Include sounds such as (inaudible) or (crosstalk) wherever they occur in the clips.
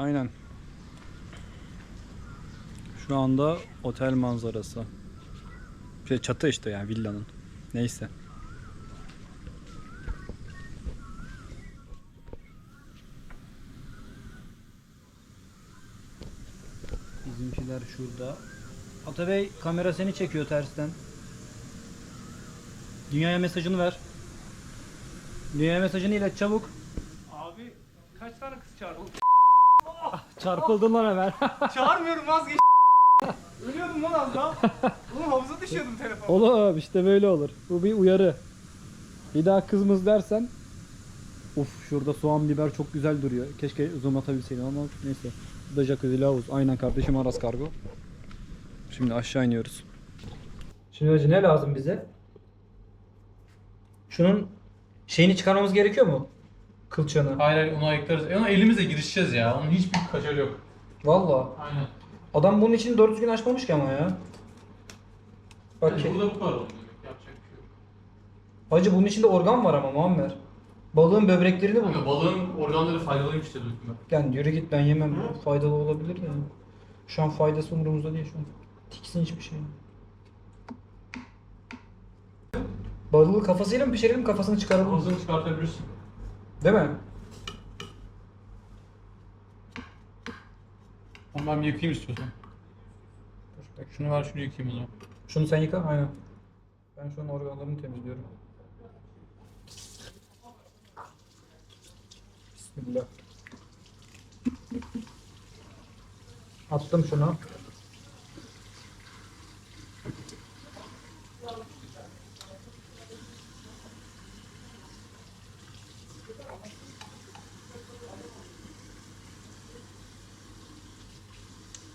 Aynen. Şu anda otel manzarası. Şey çatı işte yani villanın. Neyse. Bizimkiler şurada. Atabey kamera seni çekiyor tersten. Dünyaya mesajını ver. Dünyaya mesajını ilet çabuk. Abi kaç tane kız çağırdın? Çarpıldın lan hemen. (laughs) Çağırmıyorum vazgeç. (laughs) Ölüyordum lan az daha. Oğlum havuza düşüyordum telefon. Oğlum işte böyle olur. Bu bir uyarı. Bir daha kızmız dersen Uf şurada soğan biber çok güzel duruyor. Keşke zoom atabilseydim ama neyse. Bu da jacuzzi havuz. Aynen kardeşim Aras Kargo. Şimdi aşağı iniyoruz. Şimdi hacı ne lazım bize? Şunun şeyini çıkarmamız gerekiyor mu? Kılçığını. Hayır hayır onu ayıklarız. E, ona elimizle girişeceğiz ya. Onun hiçbir kaçarı yok. Valla. Aynen. Adam bunun için doğru düzgün açmamış ki ama ya. Bak Yani ki- burada bu kadar oldu. Yapacak bir şey yok. Hacı bunun içinde organ var ama Muammer. Balığın böbreklerini buldum. Kanka balığın organları faydalıymış diye duydum ben. Yani yürü git ben yemem. Faydalı olabilir de. Şu an faydası umurumuzda değil şu an. Tiksin hiçbir şey. Balığı kafasıyla mı pişirelim kafasını çıkaralım? Ağzını çıkartabilirsin. Değil mi? Ama ben bir yıkayayım istiyorsan. Dur, bak. Şunu ver şunu yıkayayım o zaman. Şunu sen yıka aynen. Ben şu an organlarını temizliyorum. Bismillah. Attım şunu.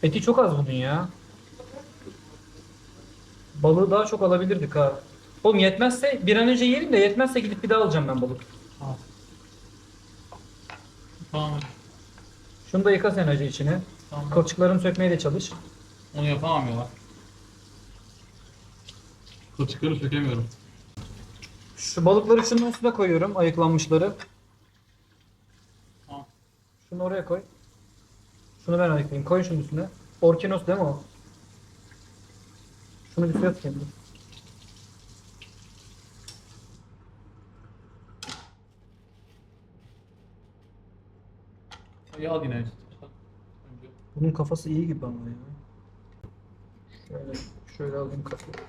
Eti çok az bunun ya. Balığı daha çok alabilirdik ha. Oğlum yetmezse bir an önce yiyelim de yetmezse gidip bir daha alacağım ben balık. Tamam. Şunu da yıka sen acı içine. Tamam. Kılçıklarını sökmeye de çalış. Onu yapamam ya. Kılçıkları sökemiyorum. Şu balıkları şunun üstüne koyuyorum ayıklanmışları. Tamam. Şunu oraya koy. Şunu ben ayıklayayım. Koy şunun üstüne. Orkinos değil mi o? Şunu bir suya atayım. dur. Ya al yine. Önce. Bunun kafası iyi gibi ama ya. Şöyle, şöyle alayım kafayı.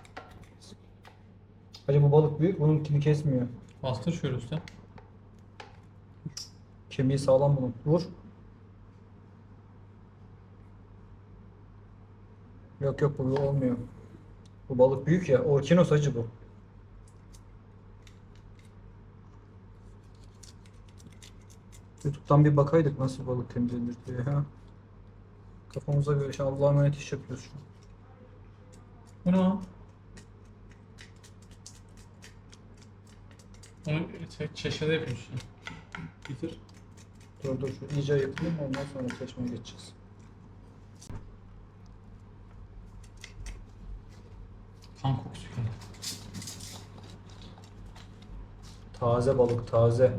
Acaba bu balık büyük, bunun kimi kesmiyor. Bastır şöyle üstten. Kemiği sağlam bunun. Vur. Yok yok bu olmuyor. Bu balık büyük ya. Orkinos acı bu. YouTube'dan bir bakaydık nasıl balık temizlenir diye ha. Kafamıza göre an Allah'a emanet iş yapıyoruz şu an. Bu ne o? Onu tek çeşmede yapıyorsun. Bitir. Dur dur şu iyice ayıklayayım ondan sonra seçmeye geçeceğiz. Kan kokusu geldi. Taze balık taze.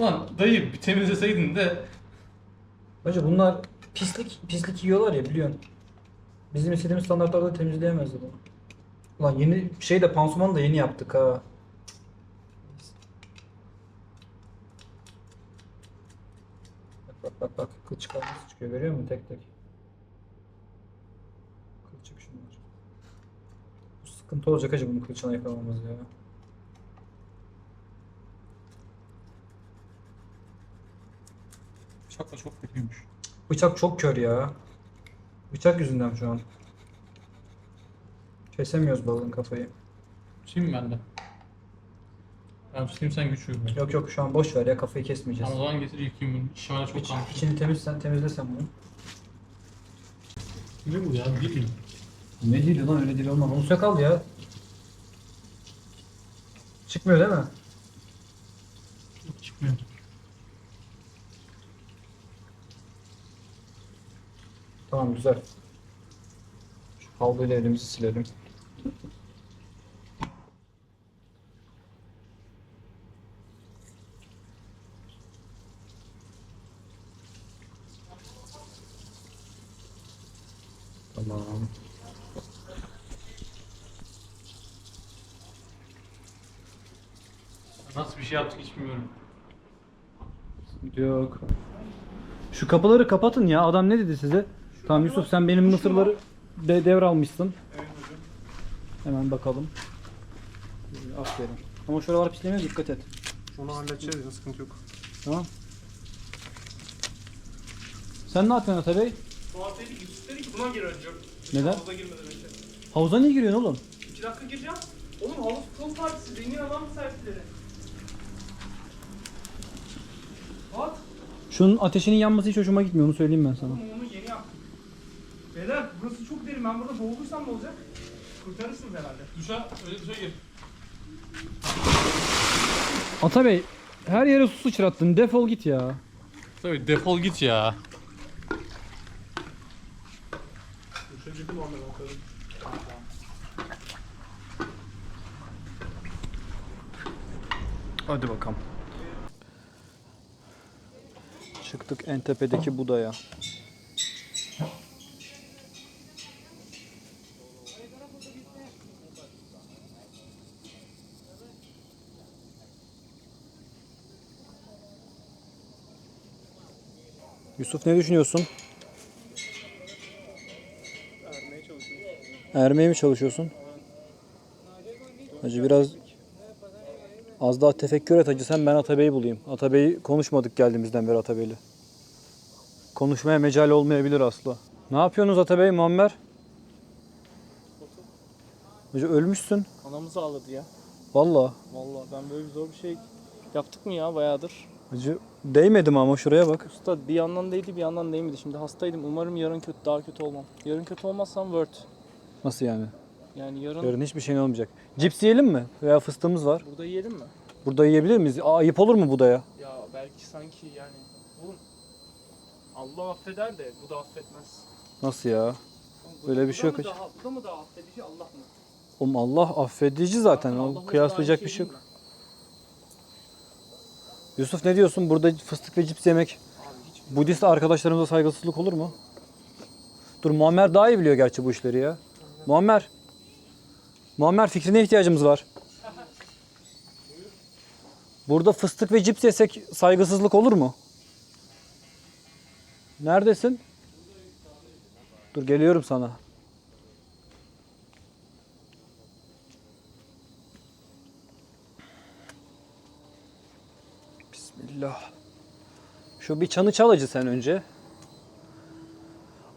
Lan dayı bir temizleseydin de Hacı bunlar pislik pislik yiyorlar ya biliyorsun. Bizim istediğimiz standartlarda temizleyemezdi bunu. Ulan yeni şey de pansuman da yeni yaptık ha. Bak bak bak bak kılçık nasıl çıkıyor görüyor musun tek tek. Kılçık şunlar. Sıkıntı olacak hacı bunu kılçığına yakalamamız ya. bıçakla çok kötüymüş. Bıçak çok kör ya. Bıçak yüzünden şu an. Kesemiyoruz balığın kafayı. Mı ben de? Ben tutayım sen güç uygula. Yok yok şu an boş ver ya kafayı Ama kesmeyeceğiz. o zaman getir yıkayayım bunu. İşime çok İç, içini temizsen temizlesen bunu. Ne bu ya? Mi? Ne dili lan öyle dili olmaz. Onu sök al ya. Çıkmıyor değil mi? Çıkmıyor. Tamam güzel. Şu havluyla elimizi silelim. Nasıl bir şey yaptık hiç bilmiyorum. Yok. Şu kapıları kapatın ya. Adam ne dedi size? Tamam Yusuf sen benim mısırları de devralmışsın. Evet hocam. Hemen bakalım. Aferin. Ama şuralar pislemiyor dikkat et. Onu halledeceğiz ya sıkıntı yok. Tamam. Sen ne yapıyorsun Ata Bey? Suat dedi ki, Yusuf dedi ki buna gir önce. Neden? Havuza girmeden önce. Havuza niye giriyorsun oğlum? 2 dakika gireceğim. Oğlum havuz kol partisi zengin adam servisleri. Şunun ateşinin yanması hiç hoşuma gitmiyor onu söyleyeyim ben sana. Oğlum onu yeni yaptım. Beyler burası çok derin. Ben burada boğulursam ne olacak? Kurtarırsınız herhalde. Duşa öyle duşa gir. Ata Bey her yere su sıçrattın defol git ya. Tabii defol git ya. Duşa girdim ondan bakalım. Hadi bakalım. Çıktık en tepedeki budaya. Yusuf ne düşünüyorsun? Ermeye çalışıyorum. Ermeye mi çalışıyorsun? Hacı biraz az daha tefekkür et hacı sen ben Atabey'i bulayım. Atabey'i konuşmadık geldiğimizden beri Atabey'le. Konuşmaya mecal olmayabilir asla. Ne yapıyorsunuz Atabey, Muammer? Hacı ölmüşsün. Anamız ağladı ya. Valla. Vallahi ben böyle zor bir şey yaptık mı ya bayağıdır. Hacı değmedim ama şuraya bak. Usta bir yandan değdi bir yandan değmedi. Şimdi hastaydım. Umarım yarın kötü daha kötü olmam. Yarın kötü olmazsam word. Nasıl yani? Yani yarın, Yarın hiçbir şeyin olmayacak. Cips yiyelim mi? Veya fıstığımız var. burada yiyelim mi? Burada yiyebilir miyiz? Aa, ayıp olur mu bu da ya? Ya belki sanki yani oğlum Allah affeder de bu da affetmez. Nasıl ya? Oğlum bu- Öyle bir bu şey yok mı hiç. Daha, bu da mı daha affedici Allah mı? Oğlum Allah affedici zaten. Allah O kıyaslayacak bir şey yok. değil? Yusuf ne diyorsun? Burada fıstık ve cips yemek Abi hiç Budist arkadaşlarımıza saygısızlık olur mu? Dur Muammer daha iyi biliyor gerçi bu işleri ya. Muammer. Muammer fikrine ihtiyacımız var. Burada fıstık ve cips yesek saygısızlık olur mu? Neredesin? Dur geliyorum sana. Bismillah. Şu bir çanı çal acı sen önce.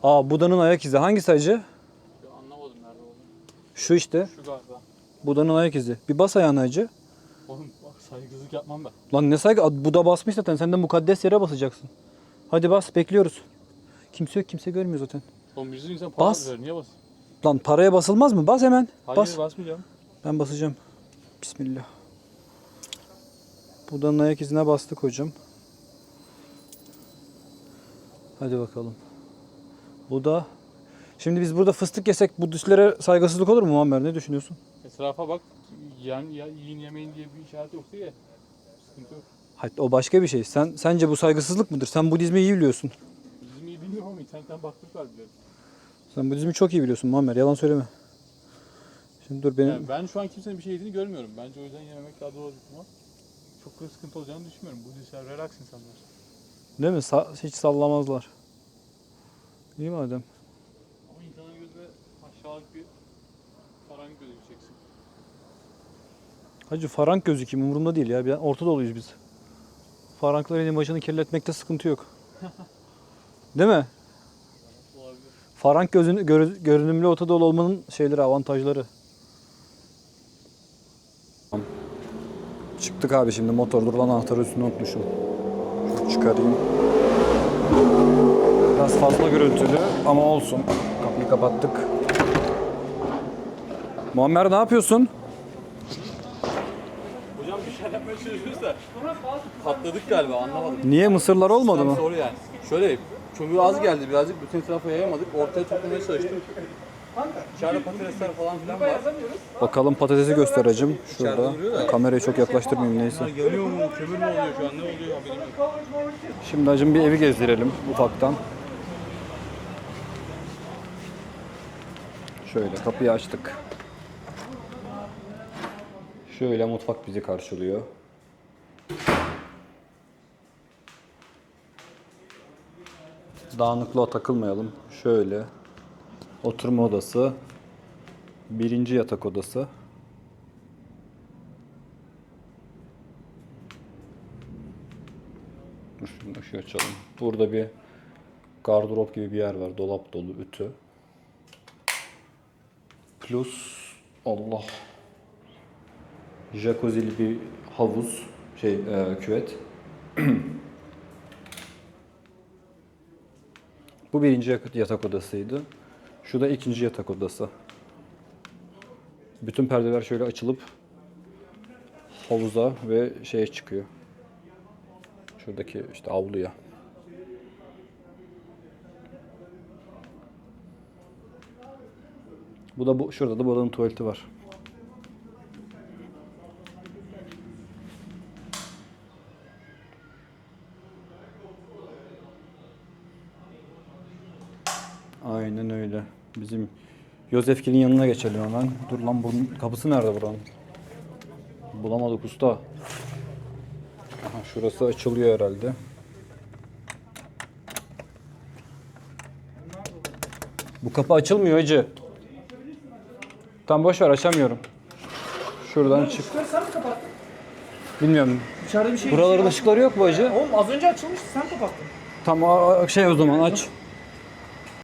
Aa Buda'nın ayak izi. Hangisi acı? Ya anlamadım nerede olduğunu. Şu işte. Şu galiba. Buda'nın ayak izi. Bir bas ayağını acı. Oğlum bak saygısızlık yapmam ben. Lan ne saygı? Buda basmış zaten. Sen de mukaddes yere basacaksın. Hadi bas bekliyoruz. Kimse yok kimse görmüyor zaten. Oğlum yüzün insan para Bas. ver niye bas? Lan paraya basılmaz mı? Bas hemen. Hayır Bas. basmayacağım. Ben basacağım. Bismillah. Buda'nın ayak izine bastık hocam. Hadi bakalım. Buda. Şimdi biz burada fıstık yesek Budistlere saygısızlık olur mu Muammer? Ne düşünüyorsun? Etrafa bak. Yani ya, yiyin yemeyin diye bir işaret yoktu ya. Sıkıntı yok. Hayır, o başka bir şey. Sen sence bu saygısızlık mıdır? Sen Budizmi iyi biliyorsun. Bizim iyi bilmiyorum ama internetten baktık var biliyorum. Sen Budizmi çok iyi biliyorsun Muammer. Yalan söyleme. Şimdi dur benim Yani ben şu an kimsenin bir şey yediğini görmüyorum. Bence o yüzden yememek daha doğru ihtimal. Çok da sıkıntı olacağını düşünmüyorum. Budistler relax insanlar. değil mi? Sa- hiç sallamazlar. İyi madem. Aşağılık bir karanlık gözükeceksin. Hacı farank gözükeyim umurumda değil ya. Bir Orta Doğuluyuz biz. Faranklar elin başını kirletmekte sıkıntı yok. (laughs) Değil mi? Olabilir. Farank gözün, gör- görünümlü Orta Doğulu olmanın şeyleri, avantajları. Çıktık abi şimdi motor dur lan anahtarı üstüne unutmuşum. Şunu çıkarayım. Biraz fazla gürültülü ama olsun. Kapıyı kapattık. Muammer ne yapıyorsun? Hocam bir şey yapmaya çalışıyoruz da patladık galiba anlamadım. Niye mısırlar olmadı mı? Soru yani. Şöyle kömür az geldi birazcık bütün etrafa yayamadık. Ortaya toplamaya çalıştım. İçeride patatesler falan filan var. Bakalım patatesi göstereceğim. Şurada. Kamerayı çok yaklaştırmayayım neyse. Yanıyor mu, kömür mü oluyor şu an ne oluyor. Şimdi acım bir evi gezdirelim ufaktan. Şöyle kapıyı açtık. Şöyle mutfak bizi karşılıyor. Dağınıklığa takılmayalım. Şöyle oturma odası, birinci yatak odası. Dur şimdi açalım. Burada bir gardırop gibi bir yer var. Dolap dolu, ütü. Plus Allah jacuzzi'li bir havuz, şey e, küvet. (clears throat) Bu birinci yatak odasıydı. Şu da ikinci yatak odası. Bütün perdeler şöyle açılıp havuza ve şeye çıkıyor. Şuradaki işte avluya. Bu da bu şurada da balığın tuvaleti var. Aynen öyle. Bizim Yosefkil'in yanına geçelim hemen. Dur lan bunun kapısı nerede buranın? Bulamadık usta. Aha, şurası açılıyor herhalde. Bu kapı açılmıyor hacı. Tam boş ver açamıyorum. Şuradan çık. Işıkları sen mi kapattın? Bilmiyorum. İçeride bir şey Buraların ışıkları yok mu hacı? Oğlum az önce açılmıştı sen kapattın. A- a- şey o zaman aç.